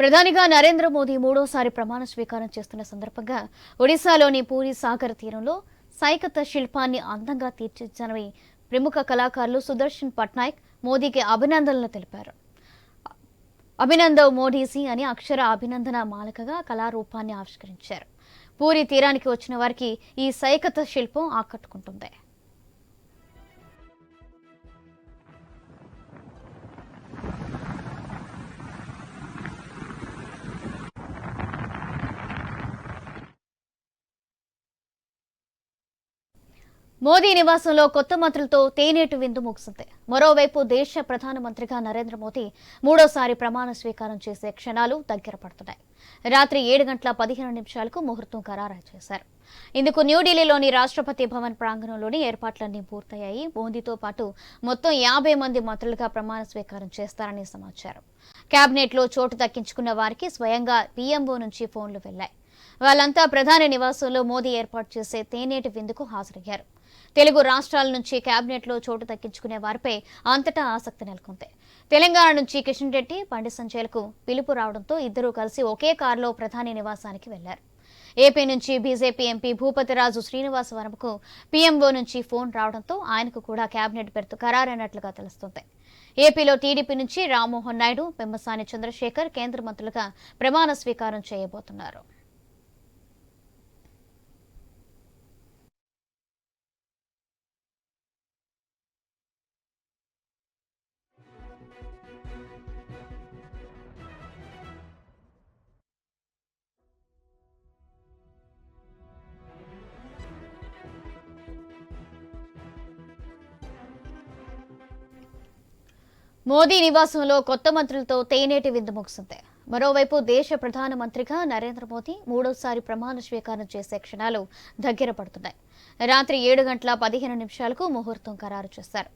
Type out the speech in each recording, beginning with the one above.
ప్రధానిగా నరేంద్ర మోదీ మూడోసారి ప్రమాణ స్వీకారం చేస్తున్న సందర్భంగా ఒడిశాలోని పూరి సాగర్ తీరంలో సైకత శిల్పాన్ని అందంగా తీర్చిదిద్దనవి ప్రముఖ కళాకారులు సుదర్శన్ పట్నాయక్ మోదీకి అభినందనలు తెలిపారు. అభినందవ్ మోడీసీ అని అక్షర అభినందన మాలకగా కళారూపాన్ని ఆవిష్కరించారు. పూరి తీరానికి వచ్చిన వారికి ఈ సైకత శిల్పం ఆకట్టుకుంటుంది. మోదీ నివాసంలో కొత్త మంత్రులతో తేనేటు విందు ముగిసింది మరోవైపు దేశ ప్రధానమంత్రిగా నరేంద్ర మోదీ మూడోసారి ప్రమాణ స్వీకారం చేసే క్షణాలు దగ్గర పడుతున్నాయి. రాత్రి ఏడు గంటల పదిహేను నిమిషాలకు ముహూర్తం ఖరారు చేశారు. ఇందుకు న్యూఢిల్లీలోని రాష్ట్రపతి భవన్ ప్రాంగణంలోని ఏర్పాట్లన్నీ పూర్తయ్యాయి. మోదీతో పాటు మొత్తం యాభై మంది మంత్రులుగా ప్రమాణ స్వీకారం చేస్తారని సమాచారం. కేబినెట్లో చోటు దక్కించుకున్న వారికి స్వయంగా పీఎంఓ నుంచి ఫోన్లు వెళ్ళాయి వాళ్ళంతా ప్రధాని నివాసంలో మోదీ ఏర్పాటు చేసే తేనేటి విందుకు హాజరయ్యారు. తెలుగు రాష్ట్రాల నుంచి కేబినెట్లో చోటు దక్కించుకునే వారిపై అంతటా ఆసక్తి నెలకొంది. తెలంగాణ నుంచి కిషన్ రెడ్డి బండి సంజయ్లకు పిలుపు రావడంతో ఇద్దరూ కలిసి ఒకే కారులో ప్రధాని నివాసానికి వెళ్ళారు. ఏపీ నుంచి బీజేపీ ఎంపీ భూపతిరాజు శ్రీనివాస వర్మకు పీఎంఓ నుంచి ఫోన్ రావడంతో ఆయనకు కూడా కేబినెట్ బెర్త్ ఖరారైనట్లుగా తెలుస్తోంది. ఏపీలో టీడీపీ నుంచి రామ్మోహన్ నాయుడు పెమ్మసాని చంద్రశేఖర్ కేంద్ర మంత్రులుగా ప్రమాణ స్వీకారం చేయబోతున్నారు. మోదీ నివాసంలో కొత్త మంత్రులతో తేనేటి విందు ముగిసింది. మరోవైపు దేశ ప్రధానమంత్రిగా నరేంద్ర మోదీ మూడోసారి ప్రమాణ స్వీకారం చేసే క్షణాలు దగ్గర పడుతున్నాయి. రాత్రి ఏడు గంటల పదిహేను నిమిషాలకు ముహూర్తం ఖరారు చేశారు.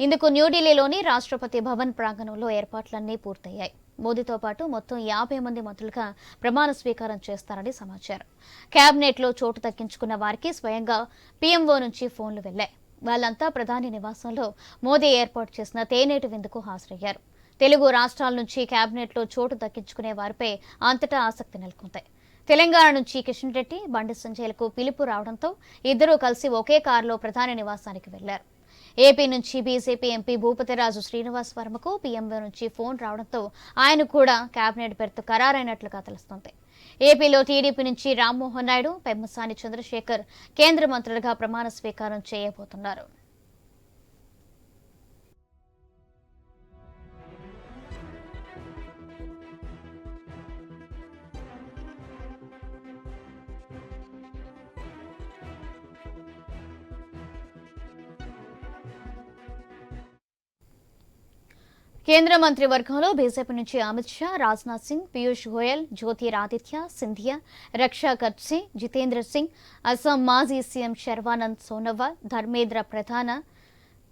ఇందుకు న్యూఢిల్లీలోని రాష్ట్రపతి భవన్ ప్రాంగణంలో ఏర్పాట్లన్నీ పూర్తయ్యాయి. మోదీతో పాటు మొత్తం యాభై మంది మంత్రులుగా ప్రమాణ స్వీకారం చేస్తారని సమాచారం. కేబినెట్లో చోటు దక్కించుకున్న వారికి స్వయంగా పీఎంఓ నుంచి ఫోన్లు వెళ్ళాయి వాళ్ళంతా ప్రధాని నివాసంలో మోదీ ఏర్పాటు చేసిన తేనేటి విందుకు హాజరయ్యారు. తెలుగు రాష్ట్రాల నుంచి కేబినెట్లో చోటు దక్కించుకునే వారిపై అంతటా ఆసక్తి నెలకొంది. తెలంగాణ నుంచి కిషన్ రెడ్డి బండి సంజయ్లకు పిలుపు రావడంతో ఇద్దరూ కలిసి ఒకే కారులో ప్రధాని నివాసానికి వెళ్ళారు. ఏపీ నుంచి బీజేపీ ఎంపీ భూపతిరాజు శ్రీనివాస్ వర్మకు పీఎంఓ నుంచి ఫోన్ రావడంతో ఆయన కూడా కేబినెట్ బెర్త్ ఖరారైనట్లుగా తెలుస్తోంది. ఏపీలో టీడీపీ నుంచి రామ్మోహన్ నాయుడు పెమ్మసాని చంద్రశేఖర్ కేంద్ర మంత్రులుగా ప్రమాణ స్వీకారం చేయబోతున్నారు. కేంద్ర మంత్రి వర్గంలో బీజేపీ నుంచి అమిత్ షా రాజ్నాథ్ సింగ్ పీయూష్ గోయల్ జ్యోతిరాదిత్య సింధియా రక్షా కట్సే జితేంద్ర సింగ్ అస్సాం మాజీ సీఎం శర్వానంద్ సోనోవాల్ ధర్మేంద్ర ప్రధాన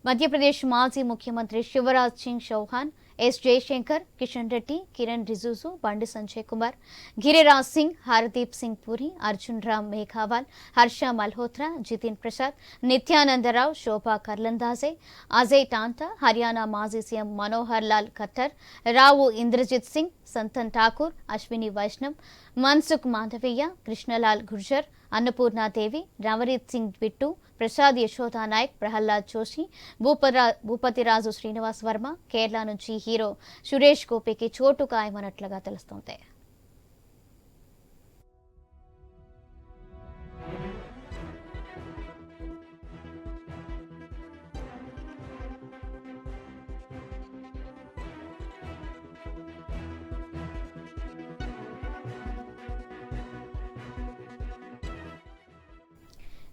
మధ్యప్రదేశ్ మాజీ ముఖ్యమంత్రి శివరాజ్ సింగ్ చౌహాన్ ఎస్ జయశంకర్ కిషన్ రెడ్డి కిరణ్ రిజూజు బండి సంజయ్ కుమార్ గిరిరాజ్ సింగ్ హర్దీప్ సింగ్ పూరి అర్జున్ రామ్ మేఘావాల్ హర్ష మల్హోత్రా జితిన్ ప్రసాద్ నిత్యానందరావు శోభా కర్లందాజే అజయ్ టాంటా హర్యానా మాజీ సీఎం మనోహర్ లాల్ ఖట్టర్ రావు ఇంద్రజిత్ సింగ్ సంతన్ ఠాకూర్ అశ్విని వైష్ణవ్ మన్సుఖ్ మాధవయ్య కృష్ణలాల్ గుర్జర్ అన్నపూర్ణాదేవి రవరీత్ సింగ్ బిట్టు ప్రసాద్ యశోదా నాయక్ ప్రహ్లాద్ జోషి భూపరా భూపతిరాజు శ్రీనివాస్ వర్మ కేరళ నుంచి హీరో సురేష్ గోపికి చోటు ఖాయమన్నట్లుగా తెలుస్తోంది.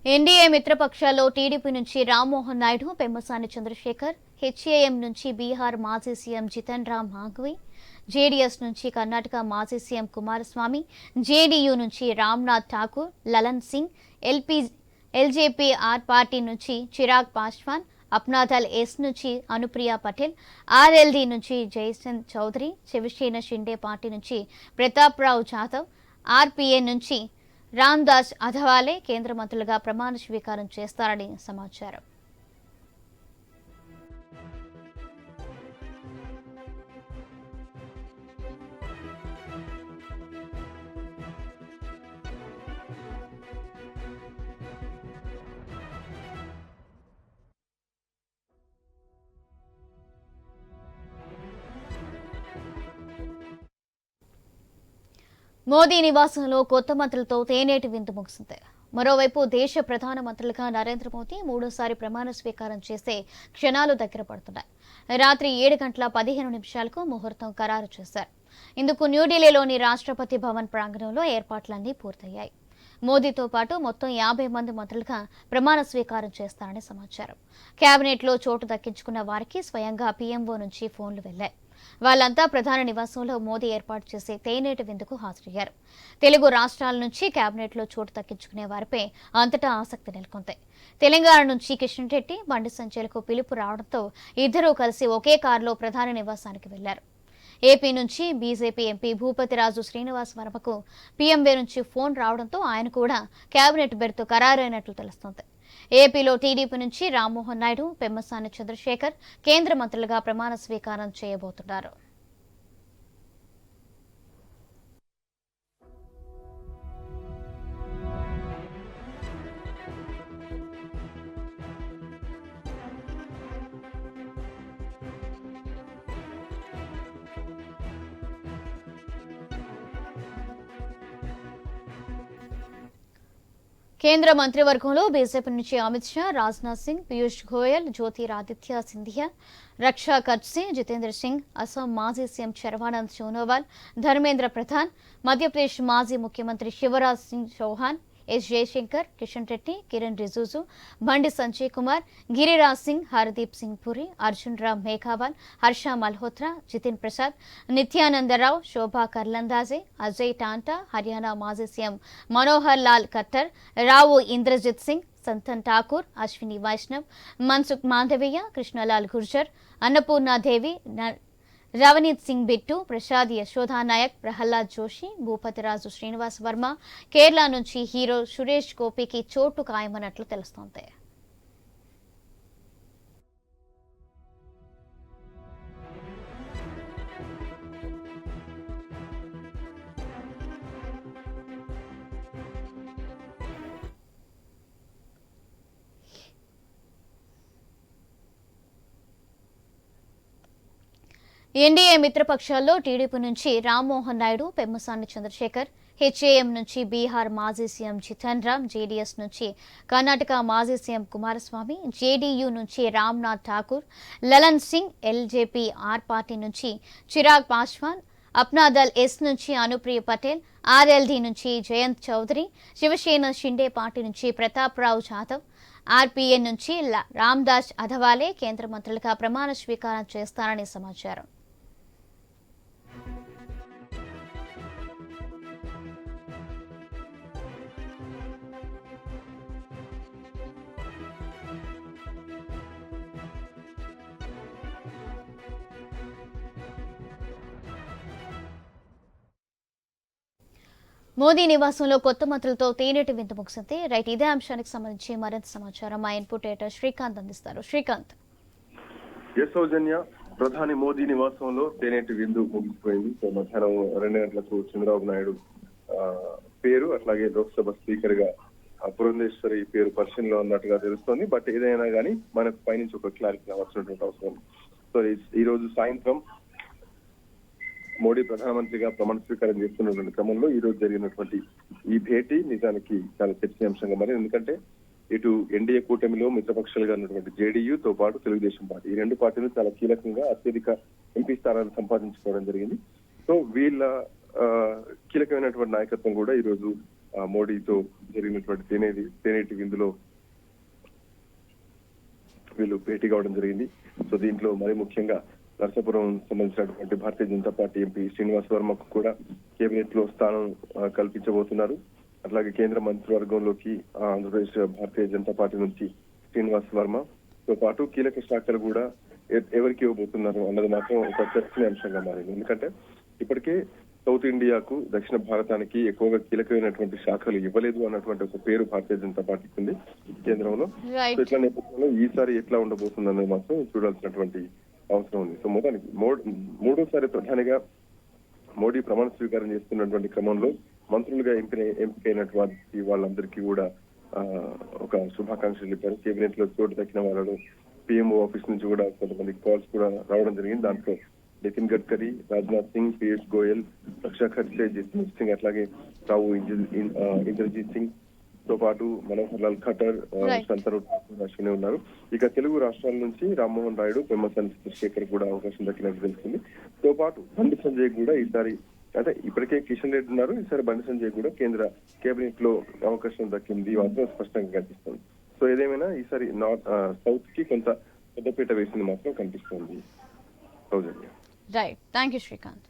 ఎన్డీఏ మిత్రపక్షాల్లో టీడీపీ నుంచి రామ్మోహన్ నాయుడు పెమ్మసాని చంద్రశేఖర్ హెచ్ఏఎం నుంచి బీహార్ మాజీ సీఎం జితన్ రామ్ మాఘవి జేడీఎస్ నుంచి కర్ణాటక మాజీ సీఎం కుమారస్వామి జేడీయూ నుంచి Ramnath Thakur Lalan Singh LP LJP R party నుంచి చిరాగ్ పాస్వాన్ అప్నాదల్ ఎస్ నుంచి అనుప్రియ పటేల్ ఆర్ఎల్డీ నుంచి జయచంద్ చౌదరి శివసేన షిండే పార్టీ నుంచి ప్రతాప్ రావు జాదవ్ ఆర్పీఏ నుంచి రామ్దాస్ అథవాలే కేంద్ర మంత్రులుగా ప్రమాణ స్వీకారం చేస్తారని సమాచారం. మోదీ నివాసంలో కొత్త మంత్రులతో తేనేటి విందు ముగిసింది. మరోవైపు దేశ ప్రధాన మంత్రులుగా నరేంద్ర మోదీ మూడోసారి ప్రమాణ స్వీకారం చేసే క్షణాలు దగ్గర పడుతున్నాయి. రాత్రి ఏడు గంటల పదిహేను నిమిషాలకు ముహూర్తం ఖరారు చేశారు. ఇందుకు న్యూఢిల్లీలోని రాష్ట్రపతి భవన్ ప్రాంగణంలో ఏర్పాట్లన్నీ పూర్తయ్యాయి. మోదీతో పాటు మొత్తం యాభై మంది మంత్రులుగా ప్రమాణ స్వీకారం చేస్తారని సమాచారం. కేబినెట్లో చోటు దక్కించుకున్న వారికి స్వయంగా పీఎంఓ నుంచి ఫోన్లు వెళ్ళాయి వాళ్ళంతా ప్రధాన నివాసంలో మోదీ ఏర్పాటు చేసే తేనేటి విందుకు హాజరయ్యారు. తెలుగు రాష్ట్రాల నుంచి కేబినెట్లో చోటు దక్కించుకునే వారిపై అంతటా ఆసక్తి నెలకొంది. తెలంగాణ నుంచి కిషన్ రెడ్డి బండి సంచలకు పిలుపు రావడంతో ఇద్దరూ కలిసి ఒకే కారులో ప్రధాన నివాసానికి వెళ్ళారు. ఏపీ నుంచి బీజేపీ ఎంపీ భూపతిరాజు శ్రీనివాస్ వర్మకు పీఎంవే నుంచి ఫోన్ రావడంతో ఆయన కూడా కేబినెట్ బెర్త్ ఖరారైనట్లు తెలుస్తోంది. ఏపీలో టీడీపీ నుంచి రామ్మోహన్ నాయుడు పెమ్మసాని చంద్రశేఖర్ కేంద్ర మంత్రులుగా ప్రమాణ స్వీకారం చేయబోతున్నారు. కేంద్ర మంత్రివర్గంలో బీజేపీ నుంచి అమిత్ షా రాజ్నాథ్ సింగ్ పీయూష్ గోయల్ జ్యోతిరాదిత్య సింధియా రక్షా కచ్ సింగ్ జితేంద్ర సింగ్ అస్సాం మాజీ సీఎం శర్వానంద్ సోనోవాల్ ధర్మేంద్ర ప్రధాన్ మధ్యప్రదేశ్ మాజీ ముఖ్యమంత్రి శివరాజ్ సింగ్ చౌహాన్ ఎస్ జయశంకర్ కిషన్ రెడ్డి కిరణ్ రిజూజు బండి సంజయ్ కుమార్ గిరిరాజ్ సింగ్ హర్దీప్ సింగ్ పురి అర్జున్ రామ్ మేఘావాల్ హర్ష మల్హోత్రా జితిన్ ప్రసాద్ నిత్యానందరావు శోభా కర్లందాజే అజయ్ టాంటా హర్యానా మాజీ సీఎం మనోహర్ లాల్ ఖట్టర్ రావు ఇంద్రజిత్ సింగ్ సంతన్ ఠాకూర్ అశ్విని వైష్ణవ్ మన్సుఖ్ మాండవీయ కృష్ణలాల్ గుర్జర్ అన్నపూర్ణాదేవి న- రవనీత్ సింగ్ బిట్టు ప్రసాద్ యశోధా నాయక్ ప్రహ్లాద్ జోషి భూపతిరాజు శ్రీనివాస్ వర్మ కేరళ నుంచి హీరో సురేష్ గోపికి చోటు ఖాయమన్నట్లు తెలుస్తోంది. ఎన్డీఏ మిత్రపక్షాల్లో టీడీపీ నుంచి రామ్మోహన్ నాయుడు పెమ్మసాని చంద్రశేఖర్ హెచ్ఏఎం నుంచి బీహార్ మాజీ సీఎం జితన్ రామ్ జేడీఎస్ నుంచి కర్ణాటక మాజీ సీఎం కుమారస్వామి జేడీయూ నుంచి Ramnath Thakur Lalan Singh LJP R party నుంచి చిరాగ్ పాస్వాన్ అప్నాదల్ ఎస్ నుంచి అనుప్రియ పటేల్ ఆర్ఎల్డీ నుంచి జయంత్ చౌదరి శివసేన షిండే పార్టీ నుంచి ప్రతాప్ రావు జాదవ్ ఆర్పీఎన్ నుంచి ల- రామ్దాస్ అధవాలే కేంద్ర మంత్రులుగా ప్రమాణ స్వీకారం చేస్తారని సమాచారం. మోదీ నివాసంలో కొత్త మంత్రులతో తేనేటి వింత ముగిసింది. రైట్ ఇదే అంశానికి సంబంధించి మరింత సమాచారం మా ఇన్పుట్ ఎడిటర్ శ్రీకాంత్ అందిస్తారు. శ్రీకాంత్. సౌజన్య ప్రధాని మోదీ నివాసంలో తేనేటి విందు ముగిసిపోయింది. సో మధ్యాహ్నం రెండు గంటలకు చంద్రబాబు నాయుడు పేరు అట్లాగే లోక్సభ స్పీకర్గా పురంధేశ్వరి పేరు పరిశీలనలో ఉన్నట్టుగా తెలుస్తోంది. బట్ ఏదైనా కానీ మనకు పైనుంచి ఒక క్లారిటీ రావాల్సినటువంటి అవసరం. సో ఈ రోజు సాయంత్రం మోడీ ప్రధానమంత్రిగా ప్రమాణ స్వీకారం చేస్తున్నటువంటి క్రమంలో ఈ రోజు జరిగినటువంటి ఈ భేటీ నిజానికి చాలా చర్చనీయాంశంగా మరి ఎందుకంటే ఇటు ఎన్డీఏ కూటమిలో మిత్రపక్షాలుగా ఉన్నటువంటి జేడీయూ తో పాటు తెలుగుదేశం పార్టీ ఈ రెండు పార్టీలు చాలా కీలకంగా అత్యధిక ఎంపీ స్థానాలు సంపాదించుకోవడం జరిగింది. సో వీళ్ళ ఆ, కీలకమైనటువంటి నాయకత్వం కూడా ఈ రోజు మోడీతో జరిగినటువంటి తేనేది తేనేటి విందులో వీళ్ళు భేటీ కావడం జరిగింది. సో దీంట్లో మరి ముఖ్యంగా నరసాపురం సంబంధించినటువంటి భారతీయ జనతా పార్టీ ఎంపీ శ్రీనివాస్ వర్మకు కూడా కేబినెట్లో స్థానం కల్పించబోతున్నారు. అట్లాగే కేంద్ర మంత్రివర్గంలోకి ఆంధ్రప్రదేశ్ భారతీయ జనతా పార్టీ నుంచి శ్రీనివాస్ వర్మ. తో పాటు కీలక శాఖలు కూడా ఎవరికి ఇవ్వబోతున్నారు అన్నది మాత్రం ఒక చర్చనీయాంశంగా మారింది. ఎందుకంటే ఇప్పటికే సౌత్ ఇండియాకు దక్షిణ భారతానికి ఎక్కువగా కీలకమైనటువంటి శాఖలు ఇవ్వలేదు అన్నటువంటి ఒక పేరు భారతీయ జనతా పార్టీకి ఉంది కేంద్రంలో. ఇట్లా నేపథ్యంలో ఈసారి ఎట్లా ఉండబోతుంది అనేది మాత్రం చూడాల్సినటువంటి అవసరం ఉంది. సో మొత్తానికి మూడోసారి ప్రధానిగా మోడీ ప్రమాణ స్వీకారం చేస్తున్నటువంటి క్రమంలో మంత్రులుగా ఎంపిక ఎంపికైనటువంటి వాళ్ళందరికీ కూడా ఆ, ఒక శుభాకాంక్షలు చెప్పారు. కేబినెట్లో చోటు దక్కిన వాళ్ళలో పిఎంఓ ఆఫీస్ నుంచి కూడా కొంతమంది కాల్స్ కూడా రావడం జరిగింది. దాంట్లో నితిన్ గడ్కరీ రాజ్నాథ్ సింగ్ పీయూష్ గోయల్ రక్షా ఖర్చే జితేంద్ర సింగ్ అట్లాగే రావు ఇంద్రజీత్ ఇన్- ఇంద్రజిత్ సింగ్ తో పాటు మనోహర్ లాల్ ఖట్టర్. సంతరు అశ్విని ఉన్నారు ఇక తెలుగు రాష్ట్రాల నుంచి రామ్మోహన్ రాయుడు పెమ్మసాని చంద్రశేఖర్ కూడా అవకాశం దక్కినట్టు తెలుస్తుంది. తో పాటు బండి సంజయ్ కూడా ఈసారి అంటే ఇప్పటికే కిషన్ రెడ్డి ఉన్నారు. ఈసారి బండి సంజయ్ కూడా కేంద్ర కేబినెట్లో అవకాశం దక్కింది. మాత్రం స్పష్టంగా కనిపిస్తుంది. సో ఏదేమైనా ఈసారి నార్త్ సౌత్కి కొంత పెద్దపీట వేసింది మాత్రం కనిపిస్తుంది. Right thank you Srikanth